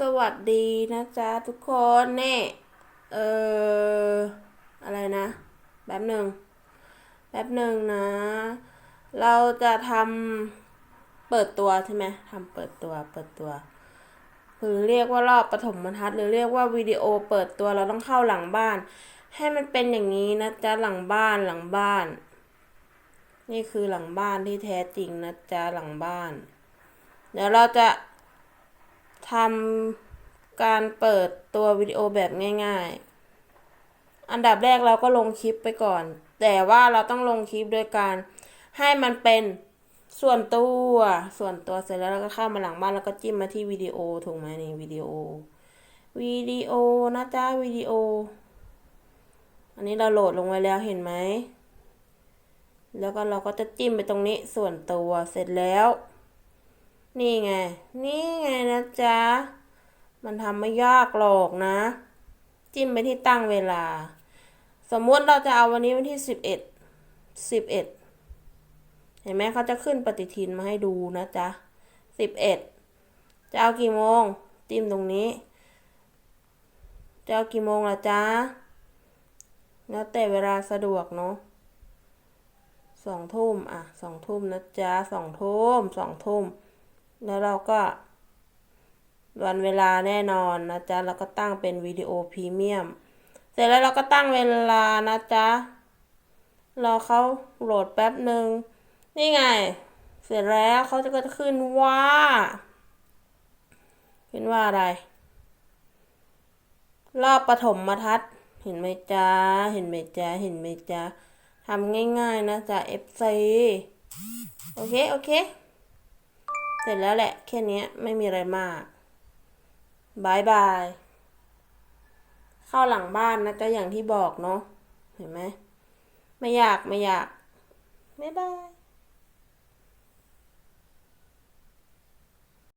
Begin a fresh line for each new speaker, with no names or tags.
สวัสดีนะจ๊ะทุกคนเน่เอออะไรนะแป๊บหนึ่งแป๊บหนึ่งนะ เราจะทำเปิดตัวใช่ไหมทำเปิดตัวเปิดตัวหรือเรียกว่ารอบปฐมบรรทัด หรือเรียกว่าวิดีโอเปิดตัวเราต้องเข้าหลังบ้าน ให้มันเป็นอย่างนี้นะจ๊ะหลังบ้านหลังบ้าน นี่คือหลังบ้านที่แท้จริงนะจ๊ะหลังบ้าน เดี๋ยวเราจะ ทำการเปิดตัววิดีโอแบบง่ายๆ อันดับแรกเราก็ลงคลิปไปก่อน แต่ว่าเราต้องลงคลิปโดยการให้มันเป็นส่วนตัว ส่วนตัวเสร็จแล้วเราก็เข้ามาหลังบ้านแล้วก็จิ้มมาที่วิดีโอถูกไหมนี่วิดีโอ วิดีโอนะจ๊ะวิดีโอ อันนี้เราโหลดลงไว้แล้วเห็นไหม แล้วก็เราก็จะจิ้มไปตรงนี้ส่วนตัวเสร็จแล้ว นี่ไง นี่ไงนะจ๊ะ มันทำไม่ยากหรอกนะ จิ้มไปที่ตั้งเวลา สมมติเราจะเอาวันนี้วันที่สิบเอ็ดสิบเอ็ดเห็นไหมเขาจะขึ้นปฏิทินมาให้ดูนะจ๊ะสิบเอ็ดจะเอากี่โมง จิ้มตรงนี้ จะเอากี่โมงล่ะจ๊ะแล้วแต่เวลาสะดวกเนาะสองทุ่มอะสองทุ่มนะจ๊ะสองทุ่มสองทุ่ม แล้วเราก็ วันเวลาแน่นอนนะจ๊ะแล้วก็ตั้งเป็นวิดีโอพรีเมียม เสร็จแล้วเราก็ตั้งเวลานะจ๊ะรอเขาโหลดแป๊บหนึ่งนี่ไง เสร็จแล้วเขาจะก็จะขึ้นว่า ขึ้นว่าอะไร รอบปฐมทัศน์เห็นไหมจ๊ะ เห็นไหมจ๊ะ เห็นไหมจ๊ะทำง่ายๆนะจ๊ะ FC โอเค โอเค เสร็จแล้วแหละ แค่นี้ไม่มีอะไรมากบายบาย เข้าหลังบ้านนะจ๊ะอย่างที่บอกเนาะเห็นไหมไม่อยากไม่อยากบ๊ายบาย